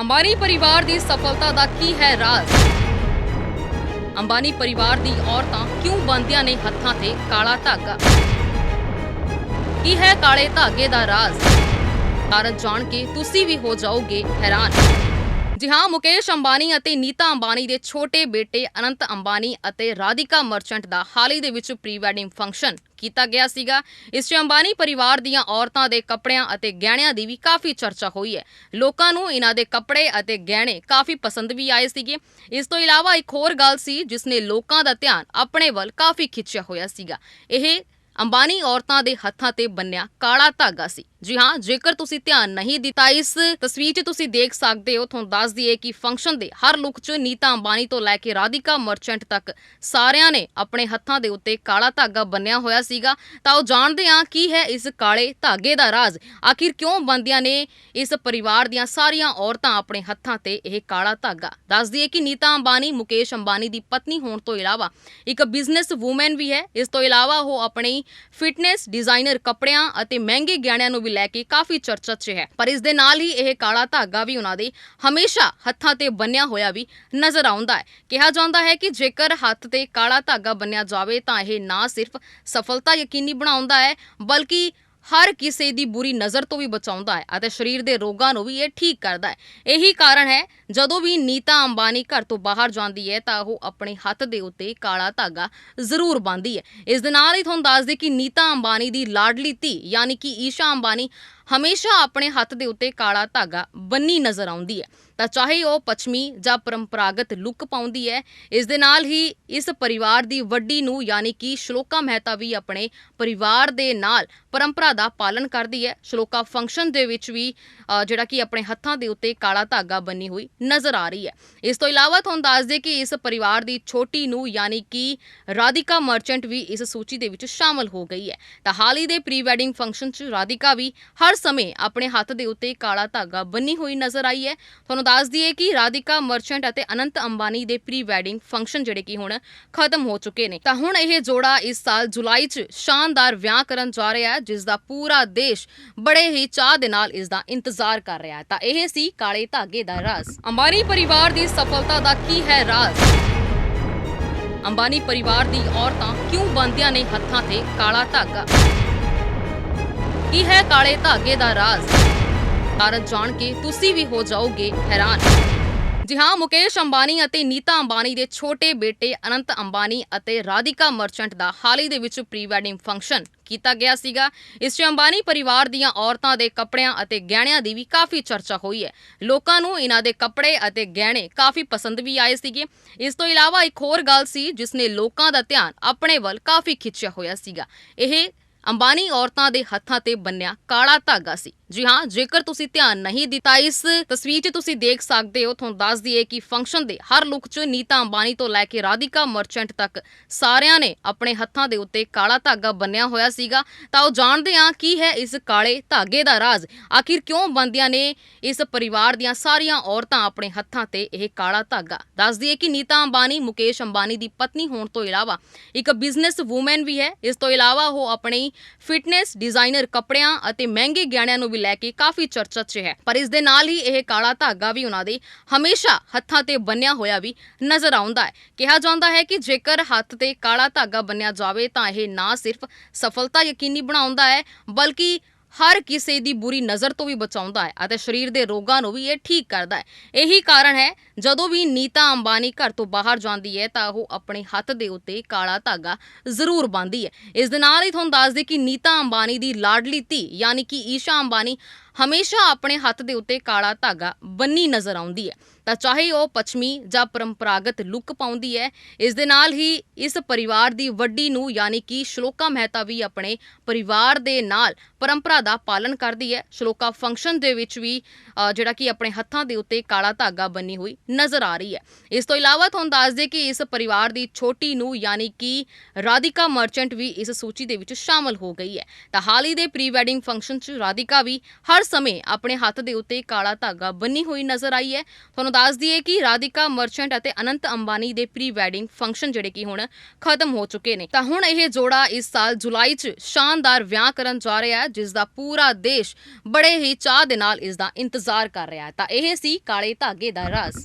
ਅੰਬਾਨੀ ਪਰਿਵਾਰ ਦੀ ਸਫਲਤਾ ਦਾ ਕੀ ਹੈ ਰਾਜ਼? ਅੰਬਾਨੀ ਪਰਿਵਾਰ ਦੀ ਔਰਤਾਂ ਕਿਉਂ ਬੰਦਿਆਂ ਨੇ ਹੱਥਾਂ ਤੇ ਕਾਲਾ ਧਾਗਾ? ਕੀ ਹੈ ਕਾਲੇ ਧਾਗੇ ਦਾ ਰਾਜ਼? ਕਾਰਨ ਜਾਣ ਕੇ ਤੁਸੀਂ ਵੀ ਹੋ ਜਾਓਗੇ ਹੈਰਾਨ। ਜੀ ਹਾਂ, ਮੁਕੇਸ਼ ਅੰਬਾਨੀ ਅਤੇ ਨੀਤਾ ਅੰਬਾਨੀ ਦੇ ਛੋਟੇ ਬੇਟੇ ਅਨੰਤ ਅੰਬਾਨੀ ਅਤੇ ਰਾਧਿਕਾ ਮਰਚੈਂਟ ਦਾ ਹਾਲ ਹੀ ਦੇ ਵਿੱਚ ਪ੍ਰੀ ਵੈਡਿੰਗ ਫੰਕਸ਼ਨ ਕੀਤਾ ਗਿਆ ਸੀਗਾ। ਇਸ 'ਚ ਅੰਬਾਨੀ ਪਰਿਵਾਰ ਦੀਆਂ ਔਰਤਾਂ ਦੇ ਕੱਪੜਿਆਂ ਅਤੇ ਗਹਿਣਿਆਂ ਦੀ ਵੀ ਕਾਫੀ ਚਰਚਾ ਹੋਈ ਹੈ। ਲੋਕਾਂ ਨੂੰ ਇਹਨਾਂ ਦੇ ਕੱਪੜੇ ਅਤੇ ਗਹਿਣੇ ਕਾਫੀ ਪਸੰਦ ਵੀ ਆਏ ਸੀਗੇ। ਇਸ ਤੋਂ ਇਲਾਵਾ ਇੱਕ ਹੋਰ ਗੱਲ ਸੀ, ਜਿਸ ਨੇ ਲੋਕਾਂ ਦਾ ਧਿਆਨ ਆਪਣੇ ਵੱਲ ਕਾਫੀ ਖਿੱਚਿਆ ਹੋਇਆ ਸੀਗਾ। ਇਹ ਅੰਬਾਨੀ ਔਰਤਾਂ ਦੇ ਹੱਥਾਂ ਤੇ ਬੰਨਿਆ ਕਾਲਾ ਧਾਗਾ ਸੀ। ਜੀ ਹਾਂ, ਜੇਕਰ ਤੁਸੀਂ ਧਿਆਨ ਨਹੀਂ ਦਿੱਤਾ, ਇਸ ਤਸਵੀਰ 'ਚ ਤੁਸੀਂ ਦੇਖ ਸਕਦੇ ਹੋ, ਤੁਹਾਨੂੰ ਦੱਸ ਦਈਏ ਕਿ ਫੰਕਸ਼ਨ ਦੇ ਹਰ ਲੁੱਕ 'ਚ ਨੀਤਾ ਅੰਬਾਨੀ ਤੋਂ ਲੈ ਕੇ ਰਾਧਿਕਾ ਮਰਚੈਂਟ ਤੱਕ ਸਾਰਿਆਂ ਨੇ ਆਪਣੇ ਹੱਥਾਂ ਦੇ ਉੱਤੇ ਕਾਲਾ ਧਾਗਾ ਬੰਨਿਆ ਹੋਇਆ ਸੀਗਾ। ਤਾਂ ਉਹ ਜਾਣਦੇ ਹਾਂ ਕੀ ਹੈ ਇਸ ਕਾਲੇ ਧਾਗੇ ਦਾ ਰਾਜ਼। ਆਖਿਰ ਕਿਉਂ ਬੰਦਿਆਂ ਨੇ ਇਸ ਪਰਿਵਾਰ ਦੀਆਂ ਸਾਰੀਆਂ ਔਰਤਾਂ ਆਪਣੇ ਹੱਥਾਂ ਤੇ ਇਹ ਕਾਲਾ ਧਾਗਾ? ਦੱਸ ਦਈਏ ਕਿ ਨੀਤਾ ਅੰਬਾਨੀ, ਮੁਕੇਸ਼ ਅੰਬਾਨੀ ਦੀ ਪਤਨੀ ਹੋਣ ਤੋਂ ਇਲਾਵਾ ਇੱਕ ਬਿਜ਼ਨਸ ਵੂਮਨ ਵੀ ਹੈ। ਇਸ ਤੋਂ ਇਲਾਵਾ ਉਹ ਆਪਣੀ ਫਿਟਨੈਸ ਡਿਜ਼ਾਈਨਰ ਕੱਪੜਿਆਂ ਅਤੇ ਮਹਿੰਗੇ ਗਹਿਣਿਆਂ ਨੂੰ ਵੀ ਲੈ ਕੇ ਕਾਫੀ ਚਰਚਾ 'ਚ ਹੈ। ਪਰ ਇਸ ਦੇ ਨਾਲ ਹੀ ਇਹ ਕਾਲਾ ਧਾਗਾ ਵੀ ਉਹਨਾਂ ਦੇ ਹਮੇਸ਼ਾ ਹੱਥਾਂ ਤੇ ਬੰਨਿਆ ਹੋਇਆ ਵੀ ਨਜ਼ਰ ਆਉਂਦਾ ਹੈ। ਕਿਹਾ ਜਾਂਦਾ ਹੈ ਕਿ ਜੇਕਰ ਹੱਥ ਤੇ ਕਾਲਾ ਧਾਗਾ ਬੰਨਿਆ ਜਾਵੇ ਤਾਂ ਇਹ ਨਾ ਸਿਰਫ ਸਫਲਤਾ ਯਕੀਨੀ ਬਣਾਉਂਦਾ ਹੈ, ਬਲਕਿ ਹਰ ਕਿਸੇ ਦੀ ਬੁਰੀ ਨਜ਼ਰ ਤੋਂ ਵੀ ਬਚਾਉਂਦਾ ਹੈ ਅਤੇ ਸਰੀਰ ਦੇ ਰੋਗਾਂ ਨੂੰ ਵੀ ਇਹ ਠੀਕ ਕਰਦਾ ਹੈ। ਇਹੀ ਕਾਰਨ ਹੈ, ਜਦੋਂ ਵੀ ਨੀਤਾ ਅੰਬਾਨੀ ਘਰ ਤੋਂ ਬਾਹਰ ਜਾਂਦੀ ਹੈ, ਤਾਂ ਉਹ ਆਪਣੇ ਹੱਥ ਦੇ ਉੱਤੇ ਕਾਲਾ ਧਾਗਾ ਜ਼ਰੂਰ ਬੰਨ੍ਹਦੀ ਹੈ। ਇਸ ਦੇ ਨਾਲ ਹੀ ਤੁਹਾਨੂੰ ਦੱਸ ਦੇ ਕਿ ਨੀਤਾ ਅੰਬਾਨੀ ਦੀ ਲਾਡਲੀ ਧੀ, ਯਾਨੀ ਕਿ ਈਸ਼ਾ ਅੰਬਾਨੀ ਹਮੇਸ਼ਾ ਆਪਣੇ ਹੱਥ ਦੇ ਉੱਤੇ ਕਾਲਾ ਧਾਗਾ ਬੰਨੀ ਨਜ਼ਰ ਆਉਂਦੀ ਹੈ। ਤਾਂ ਚਾਹੇ ਉਹ ਪੱਛਮੀ ਜਾਂ ਪਰੰਪਰਾਗਤ ਲੁੱਕ ਪਾਉਂਦੀ ਹੈ, ਇਸ ਦੇ ਨਾਲ ਹੀ ਇਸ ਪਰਿਵਾਰ ਦੀ ਵੱਡੀ ਨੂੰ ਯਾਨੀ ਕਿ ਸ਼ਲੋਕਾ ਮਹਿਤਾ ਵੀ ਆਪਣੇ ਪਰਿਵਾਰ ਦੇ ਨਾਲ ਪਰੰਪਰਾ ਦਾ ਪਾਲਨ ਕਰਦੀ ਹੈ। ਸ਼ਲੋਕਾ ਫੰਕਸ਼ਨ ਦੇ ਵਿੱਚ ਵੀ ਜਿਹੜਾ ਕਿ ਆਪਣੇ ਹੱਥਾਂ ਦੇ ਉੱਤੇ ਕਾਲਾ ਧਾਗਾ ਬੰਨੀ ਹੋਈ ਨਜ਼ਰ ਆ ਰਹੀ ਹੈ। ਇਸ ਤੋਂ ਇਲਾਵਾ ਤੁਹਾਨੂੰ ਦੱਸ ਦੇ ਕਿ ਇਸ ਪਰਿਵਾਰ ਦੀ ਛੋਟੀ ਨੂੰ ਯਾਨੀ ਕਿ ਰਾਧਿਕਾ ਮਰਚੈਂਟ ਵੀ ਇਸ ਸੂਚੀ ਦੇ ਵਿੱਚ ਸ਼ਾਮਲ ਹੋ ਗਈ ਹੈ। ਤਾਂ ਹਾਲ ਹੀ ਦੇ ਪ੍ਰੀ ਵੈਡਿੰਗ ਫੰਕਸ਼ਨ 'ਚ ਰਾਧਿਕਾ ਵੀ ਹਰ ਸਮੇਂ ਆਪਣੇ ਹੱਥ ਦੇ ਉੱਤੇ ਕਾਲਾ ਧਾਗਾ ਬੰਨੀ ਹੋਈ ਨਜ਼ਰ ਆਈ ਹੈ। ਤੁਹਾਨੂੰ ਦੱਸ ਦਈਏ ਕਿ ਰਾਧਿਕਾ ਮਰਚੈਂਟ ਅਤੇ ਅਨੰਤ ਅੰਬਾਨੀ ਦੇ ਪ੍ਰੀ ਵੈਡਿੰਗ ਫੰਕਸ਼ਨ ਜਿਹੜੇ ਕਿ ਹੁਣ ਖਤਮ ਹੋ ਚੁੱਕੇ ਨੇ। ਤਾਂ ਹੁਣ ਇਹ ਜੋੜਾ ਇਸ ਸਾਲ ਜੁਲਾਈ 'ਚ ਸ਼ਾਨਦਾਰ ਵਿਆਹ ਕਰਨ ਜਾ ਰਿਹਾ ਹੈ, ਜਿਸ ਦਾ ਪੂਰਾ ਦੇਸ਼ ਬੜੇ ਹੀ ਚਾਹ ਦੇ ਨਾਲ ਇਸ ਦਾ ਇੰਤਜ਼ਾਰ ਕਰ ਰਿਹਾ ਹੈ। ਤਾਂ ਇਹ ਸੀ ਕਾਲੇ ਧਾਗੇ ਦਾ ਰਾਜ਼। ਅੰਬਾਨੀ ਪਰਿਵਾਰ ਦੀ ਸਫਲਤਾ ਦਾ ਕੀ ਹੈ ਰਾਜ਼? ਅੰਬਾਨੀ ਪਰਿਵਾਰ ਦੀ ਔਰਤਾਂ ਕਿਉਂ ਬੰਦਿਆਂ ਨੇ ਹੱਥਾਂ ਤੇ ਕਾਲਾ ਧਾਗਾ? ਕੀ ਹੈ ਕਾਲੇ ਧਾਗੇ ਦਾ ਰਾਜ਼? ਕਾਰਨ ਜਾਣ ਕੇ ਤੁਸੀਂ ਵੀ ਹੋ ਜਾਓਗੇ ਹੈਰਾਨ। ਜੀ ਹਾਂ, ਮੁਕੇਸ਼ ਅੰਬਾਨੀ ਅਤੇ ਨੀਤਾ ਅੰਬਾਨੀ ਦੇ ਛੋਟੇ ਬੇਟੇ ਅਨੰਤ ਅੰਬਾਨੀ ਅਤੇ ਰਾਧਿਕਾ ਮਰਚੈਂਟ ਦਾ ਹਾਲ ਹੀ ਦੇ ਵਿੱਚ ਪ੍ਰੀ ਵੈਡਿੰਗ ਫੰਕਸ਼ਨ ਕੀਤਾ ਗਿਆ ਸੀਗਾ। ਇਸ 'ਚ ਅੰਬਾਨੀ ਪਰਿਵਾਰ ਦੀਆਂ ਔਰਤਾਂ ਦੇ ਕੱਪੜਿਆਂ ਅਤੇ ਗਹਿਣਿਆਂ ਦੀ ਵੀ ਕਾਫੀ ਚਰਚਾ ਹੋਈ ਹੈ। ਲੋਕਾਂ ਨੂੰ ਇਹਨਾਂ ਦੇ ਕੱਪੜੇ ਅਤੇ ਗਹਿਣੇ ਕਾਫੀ ਪਸੰਦ ਵੀ ਆਏ ਸੀਗੇ। ਇਸ ਤੋਂ ਇਲਾਵਾ ਇੱਕ ਹੋਰ ਗੱਲ ਸੀ, ਜਿਸ ਨੇ ਲੋਕਾਂ ਦਾ ਧਿਆਨ ਆਪਣੇ ਵੱਲ ਕਾਫੀ ਖਿੱਚਿਆ ਹੋਇਆ ਸੀਗਾ। ਇਹ ਅੰਬਾਨੀ ਔਰਤਾਂ ਦੇ ਹੱਥਾਂ ਤੇ ਬੰਨਿਆ ਕਾਲਾ ਧਾਗਾ ਸੀ। ਜੀ ਹਾਂ, ਜੇਕਰ ਤੁਸੀਂ ਧਿਆਨ ਨਹੀਂ ਦਿੱਤਾ, ਇਸ ਤਸਵੀਰ 'ਚ ਤੁਸੀਂ ਦੇਖ ਸਕਦੇ ਹੋ, ਤੁਹਾਨੂੰ ਦੱਸ ਦਈਏ ਕਿ ਫੰਕਸ਼ਨ ਦੇ ਹਰ ਲੁੱਕ 'ਚ ਨੀਤਾ ਅੰਬਾਨੀ ਤੋਂ ਲੈ ਕੇ ਰਾਧਿਕਾ ਮਰਚੈਂਟ ਤੱਕ ਸਾਰਿਆਂ ਨੇ ਆਪਣੇ ਹੱਥਾਂ ਦੇ ਉੱਤੇ ਕਾਲਾ ਧਾਗਾ ਬੰਨਿਆ ਹੋਇਆ ਸੀਗਾ। ਤਾਂ ਉਹ ਜਾਣਦੇ ਹਾਂ ਕੀ ਹੈ ਇਸ ਕਾਲੇ ਧਾਗੇ ਦਾ ਰਾਜ਼। ਆਖਿਰ ਕਿਉਂ ਬੰਦਿਆਂ ਨੇ ਇਸ ਪਰਿਵਾਰ ਦੀਆਂ ਸਾਰੀਆਂ ਔਰਤਾਂ ਆਪਣੇ ਹੱਥਾਂ ਤੇ ਇਹ ਕਾਲਾ ਧਾਗਾ? ਦੱਸ ਦਈਏ ਕਿ ਨੀਤਾ ਅੰਬਾਨੀ, ਮੁਕੇਸ਼ ਅੰਬਾਨੀ ਦੀ ਪਤਨੀ ਹੋਣ ਤੋਂ ਇਲਾਵਾ ਇੱਕ ਬਿਜ਼ਨਸ ਵੂਮਨ ਵੀ ਹੈ। ਇਸ ਤੋਂ ਇਲਾਵਾ ਉਹ ਆਪਣੀ ਫਿਟਨੈਸ ਡਿਜ਼ਾਈਨਰ ਕੱਪੜਿਆਂ ਅਤੇ ਮਹਿੰਗੇ ਗਹਿਣਿਆਂ ਨੂੰ ਵੀ ਲੈ ਕੇ ਕਾਫੀ ਚਰਚਾ 'ਚ ਹੈ। ਪਰ ਇਸ ਦੇ ਨਾਲ ਹੀ ਇਹ ਕਾਲਾ ਧਾਗਾ ਵੀ ਉਹਨਾਂ ਦੇ ਹਮੇਸ਼ਾ ਹੱਥਾਂ ਤੇ ਬੰਨਿਆ ਹੋਇਆ ਵੀ ਨਜ਼ਰ ਆਉਂਦਾ ਹੈ। ਕਿਹਾ ਜਾਂਦਾ ਹੈ ਕਿ ਜੇਕਰ ਹੱਥ ਤੇ ਕਾਲਾ ਧਾਗਾ ਬੰਨਿਆ ਜਾਵੇ ਤਾਂ ਇਹ ਨਾ ਸਿਰਫ ਸਫਲਤਾ ਯਕੀਨੀ ਬਣਾਉਂਦਾ ਹੈ, ਬਲਕਿ ਹਰ ਕਿਸੇ ਦੀ ਬੁਰੀ ਨਜ਼ਰ ਤੋਂ ਵੀ ਬਚਾਉਂਦਾ ਹੈ ਅਤੇ ਸਰੀਰ ਦੇ ਰੋਗਾਂ ਨੂੰ ਵੀ ਇਹ ਠੀਕ ਕਰਦਾ ਹੈ। ਇਹੀ ਕਾਰਨ ਹੈ ਜਦੋਂ ਵੀ ਨੀਤਾ ਅੰਬਾਨੀ ਘਰ ਤੋਂ ਬਾਹਰ ਜਾਂਦੀ ਹੈ ਤਾਂ ਉਹ ਆਪਣੇ ਹੱਥ ਦੇ ਉੱਤੇ ਕਾਲਾ ਧਾਗਾ ਜ਼ਰੂਰ ਬੰਨ੍ਹਦੀ ਹੈ। ਇਸ ਦੇ ਨਾਲ ਹੀ ਤੁਹਾਨੂੰ ਦੱਸ ਦੇ ਕਿ ਨੀਤਾ ਅੰਬਾਨੀ ਦੀ ਲਾਡਲੀ ਧੀ ਯਾਨੀ ਕਿ ਈਸ਼ਾ ਅੰਬਾਨੀ ਹਮੇਸ਼ਾ ਆਪਣੇ ਹੱਥ ਦੇ ਉੱਤੇ ਕਾਲਾ ਧਾਗਾ ਬੰਨੀ ਨਜ਼ਰ ਆਉਂਦੀ ਹੈ। ਤਾਂ ਚਾਹੇ ਉਹ ਪੱਛਮੀ ਜਾਂ ਪਰੰਪਰਾਗਤ ਲੁੱਕ ਪਾਉਂਦੀ ਹੈ, ਇਸ ਦੇ ਨਾਲ ਹੀ ਇਸ ਪਰਿਵਾਰ ਦੀ ਵੱਡੀ ਨੂੰ ਯਾਨੀ ਕਿ ਸ਼ਲੋਕਾ ਮਹਿਤਾ ਵੀ ਆਪਣੇ ਪਰਿਵਾਰ ਦੇ ਨਾਲ ਪਰੰਪਰਾ ਦਾ ਪਾਲਣ ਕਰਦੀ ਹੈ। ਸ਼ਲੋਕਾ ਫੰਕਸ਼ਨ ਦੇ ਵਿੱਚ ਵੀ ਜਿਹੜਾ ਕਿ ਆਪਣੇ ਹੱਥਾਂ ਦੇ ਉੱਤੇ ਕਾਲਾ ਧਾਗਾ ਬੰਨੀ ਹੋਈ ਨਜ਼ਰ ਆ ਰਹੀ ਹੈ। ਇਸ ਤੋਂ ਇਲਾਵਾ ਤੁਹਾਨੂੰ ਦੱਸ ਦੇ ਕਿ ਇਸ ਪਰਿਵਾਰ ਦੀ ਛੋਟੀ ਨੂੰ, ਯਾਨੀ ਕਿ ਰਾਧਿਕਾ ਮਰਚੈਂਟ ਵੀ ਇਸ ਸੂਚੀ ਦੇ ਵਿੱਚ ਸ਼ਾਮਲ ਹੋ ਗਈ ਹੈ। ਤਾਂ ਹਾਲ ਹੀ ਦੇ ਪ੍ਰੀ ਵੈਡਿੰਗ ਫੰਕਸ਼ਨ 'ਚ ਰਾਧਿਕਾ ਵੀ ਹਰ ਸਮੇਂ ਆਪਣੇ ਹੱਥ ਦੇ ਉੱਤੇ ਕਾਲਾ ਧਾਗਾ ਬੰਨੀ ਹੋਈ ਨਜ਼ਰ ਆਈ ਹੈ। ਤੁਹਾਨੂੰ ਦੱਸ ਦਈਏ ਕਿ ਰਾਧਿਕਾ ਮਰਚੈਂਟ ਅਤੇ ਅਨੰਤ ਅੰਬਾਨੀ ਦੇ ਪ੍ਰੀ ਵੈਡਿੰਗ ਫੰਕਸ਼ਨ ਜਿਹੜੇ ਕਿ ਹੁਣ ਖਤਮ ਹੋ ਚੁੱਕੇ ਨੇ। ਤਾਂ ਹੁਣ ਇਹ ਜੋੜਾ ਇਸ ਸਾਲ ਜੁਲਾਈ 'ਚ ਸ਼ਾਨਦਾਰ ਵਿਆਹ ਕਰਨ ਜਾ ਰਿਹਾ ਹੈ, ਜਿਸ ਦਾ ਪੂਰਾ ਦੇਸ਼ ਬੜੇ ਹੀ ਚਾਹ ਦੇ ਨਾਲ ਇਸ ਦਾ ਇੰਤਜ਼ਾਰ ਕਰ ਰਿਹਾ ਹੈ। ਤਾਂ ਇਹ ਸੀ ਕਾਲੇ ਧਾਗੇ ਦਾ ਰਾਜ਼।